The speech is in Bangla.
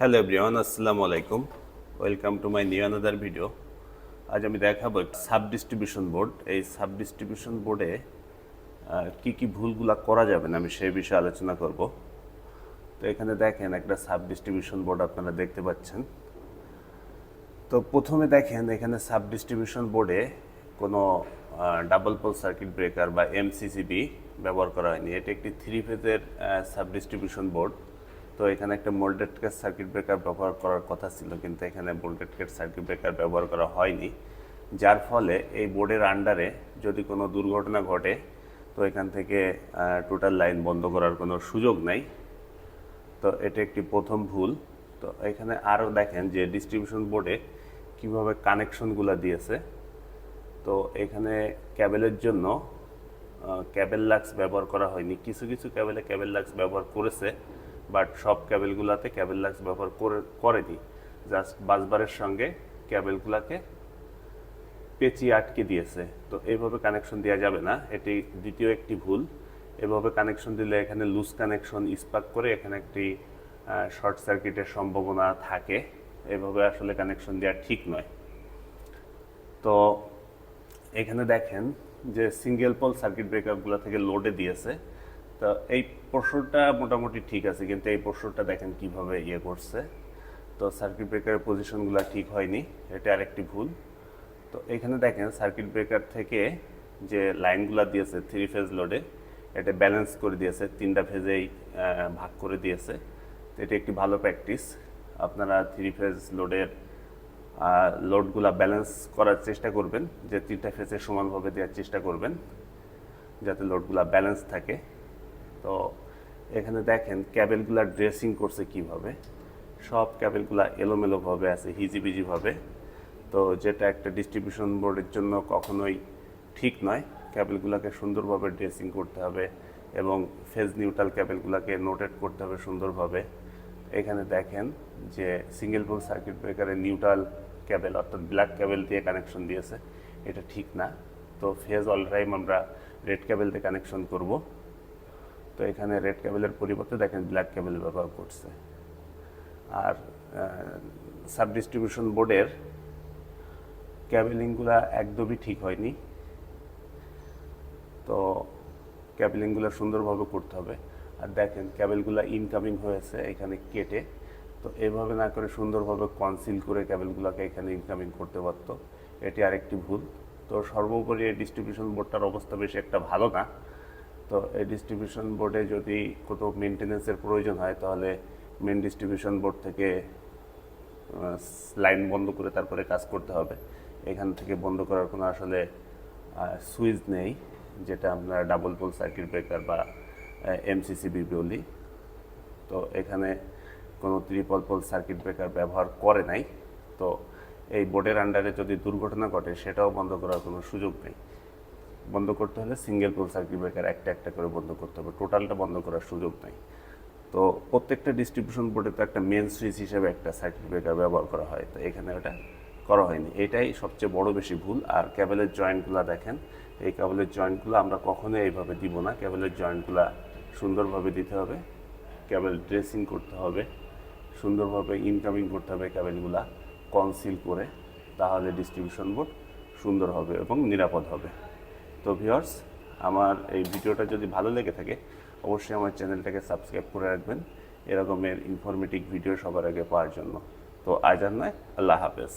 হ্যালো এভরিওয়ান আসসালামু আলাইকুম welcome to my new another video আজ আমি দেখাবো সাব ডিস্ট্রিবিউশন বোর্ড এই সাব ডিস্ট্রিবিউশন বোর্ডে কি কি ভুলগুলা করা যাবে না আমি সেই বিষয়ে আলোচনা করব। তো এখানে দেখেন একটা সাব ডিস্ট্রিবিউশন বোর্ড আপনারা দেখতে পাচ্ছেন। তো প্রথমে দেখেন এখানে সাব ডিস্ট্রিবিউশন বোর্ডে কোনো ডাবল পোল সার্কিট ব্রেকার বা এমসিসিবি ব্যবহার করা হয়নি। এটা একটি থ্রি ফেজের সাব ডিস্ট্রিবিউশন বোর্ড তো এখানে একটা মোল্ডেড কেস সার্কিট ব্রেকার ব্যবহার করার কথা ছিল, কিন্তু এখানে মোল্ডেড কেস সার্কিট ব্রেকার ব্যবহার করা হয়নি। যার ফলে এই বোর্ডের আন্ডারে যদি কোনো দুর্ঘটনা ঘটে, তো এখান থেকে টোটাল লাইন বন্ধ করার কোনো সুযোগ নাই। তো এটা একটি প্রথম ভুল। তো এখানে আরও দেখেন যে ডিস্ট্রিবিউশন বোর্ডে কীভাবে কানেকশনগুলো দিয়েছে। তো এখানে ক্যাবেলের জন্য ক্যাবেল লাক্স ব্যবহার করা হয়নি। কিছু কিছু ক্যাবেলে ক্যাবেল লাক্স ব্যবহার করেছে। বাট সব ক্যাবেলগুলোতে ক্যাবেল লাক্স ব্যবহার করে করেনি জাস্ট বাসবারের সঙ্গে ক্যাবেলগুলোকে পেঁচিয়ে আটকে দিয়েছে। তো এইভাবে কানেকশন দেওয়া যাবে না, এটি দ্বিতীয় একটি ভুল। এভাবে কানেকশন দিলে এখানে লুজ কানেকশন স্পার্ক করে এখানে একটি শর্ট সার্কিটের সম্ভাবনা থাকে। এভাবে আসলে কানেকশন দেওয়া ঠিক নয়। তো এখানে দেখেন যে সিঙ্গেল পোল সার্কিট ব্রেকারগুলো থেকে লোডে দিয়েছে। তো এই পোর্শনটা মোটামুটি ঠিক আছে, কিন্তু এই পোর্শনটা দেখেন কীভাবে ইয়ে করছে। তো সার্কিট ব্রেকারের পজিশনগুলো ঠিক হয়নি, এটা আরেকটি ভুল। তো এখানে দেখেন সার্কিট ব্রেকার থেকে যে লাইনগুলো দিয়েছে থ্রি ফেজ লোডে এটা ব্যালেন্স করে দিয়েছে, তিনটা ফেজেই ভাগ করে দিয়েছে। তো এটা একটি ভালো প্র্যাকটিস আপনারা থ্রি ফেজ লোডের লোডগুলা ব্যালেন্স করার চেষ্টা করবেন, যে তিনটা ফেজে সমানভাবে দেওয়ার চেষ্টা করবেন, যাতে লোডগুলা ব্যালেন্স থাকে। তো এখানে দেখেন ক্যাবেলগুলা ড্রেসিং করছে কীভাবে। সব ক্যাবেলগুলা এলোমেলোভাবে আছে, হিজিবিজিভাবে। তো যেটা একটা ডিস্ট্রিবিউশন বোর্ডের জন্য কখনোই ঠিক নয়। ক্যাবেলগুলোকে সুন্দরভাবে ড্রেসিং করতে হবে এবং ফেজ নিউট্রাল ক্যাবেলগুলোকে নোটেট করতে হবে সুন্দরভাবে। এখানে দেখেন যে সিঙ্গেল পোল সার্কিট ব্রেকারে নিউট্রাল ক্যাবেল অর্থাৎ ব্ল্যাক ক্যাবেল দিয়ে কানেকশন দিয়েছে। এটা ঠিক না। তো ফেজ অল টাইম আমরা রেড ক্যাবেল দিয়ে কানেকশন করব। তো এখানে রেড ক্যাবেলের পরিবর্তে দেখেন ব্ল্যাক ক্যাবেল ব্যবহার করছে। আর সাব ডিস্ট্রিবিউশন বোর্ডের ক্যাবেলিংগুলো একদমই ঠিক হয়নি। তো ক্যাবেলিংগুলো সুন্দরভাবে করতে হবে। আর দেখেন ক্যাবেলগুলো ইনকামিং হয়েছে এখানে কেটে। তো এভাবে না করে সুন্দরভাবে কনসিল করে ক্যাবেলগুলোকে এখানে ইনকামিং করতে পারতো। এটি আরেকটি ভুল। তো সর্বোপরি এই ডিস্ট্রিবিউশন বোর্ডটার অবস্থা বেশি একটা ভালো না। তো এই ডিস্ট্রিবিউশন বোর্ডে যদি কোথাও মেনটেন্যান্সের প্রয়োজন হয়, তাহলে মেন ডিস্ট্রিবিউশন বোর্ড থেকে লাইন বন্ধ করে তারপরে কাজ করতে হবে। এখান থেকে বন্ধ করার কোনো আসলে সুইচ নেই, যেটা আমরা ডাবল পোল সার্কিট ব্রেকার বা এমসিসিবি বলি তো এখানে কোনো ত্রিপল পোল সার্কিট ব্রেকার ব্যবহার করে নাই। তো এই বোর্ডের আন্ডারে যদি দুর্ঘটনা ঘটে, সেটাও বন্ধ করার কোনো সুযোগ নেই। বন্ধ করতে হলে সিঙ্গেল পোল সার্কিট ব্রেকার একটা একটা করে বন্ধ করতে হবে। টোটালটা বন্ধ করার সুযোগ নেই। তো প্রত্যেকটা ডিস্ট্রিবিউশন বোর্ডে তো একটা মেন সুইচ হিসেবে একটা সার্কিট ব্রেকার ব্যবহার করা হয়। তো এখানে ওটা করা হয়নি। এটাই সবচেয়ে বড় বেশি ভুল। আর ক্যাবেলের জয়েন্টগুলো দেখেন, এই ক্যাবেলের জয়েন্টগুলো আমরা কখনোই এইভাবে দিব না। ক্যাবেলের জয়েন্টগুলো সুন্দরভাবে দিতে হবে। ক্যাবেল ড্রেসিং করতে হবে। সুন্দরভাবে ইনকামিং করতে হবে ক্যাবেলগুলা কনসিল করে। তাহলে ডিস্ট্রিবিউশন বোর্ড সুন্দর হবে এবং নিরাপদ হবে। তো ভিওর্স আমার এই ভিডিওটা যদি ভালো লেগে থাকে, অবশ্যই আমার চ্যানেলটাকে সাবস্ক্রাইব করে রাখবেন। এরকমের ইনফরমেটিভ ভিডিও সবার আগে পাওয়ার জন্য। তো আজ নয়, আল্লাহ হাফেজ।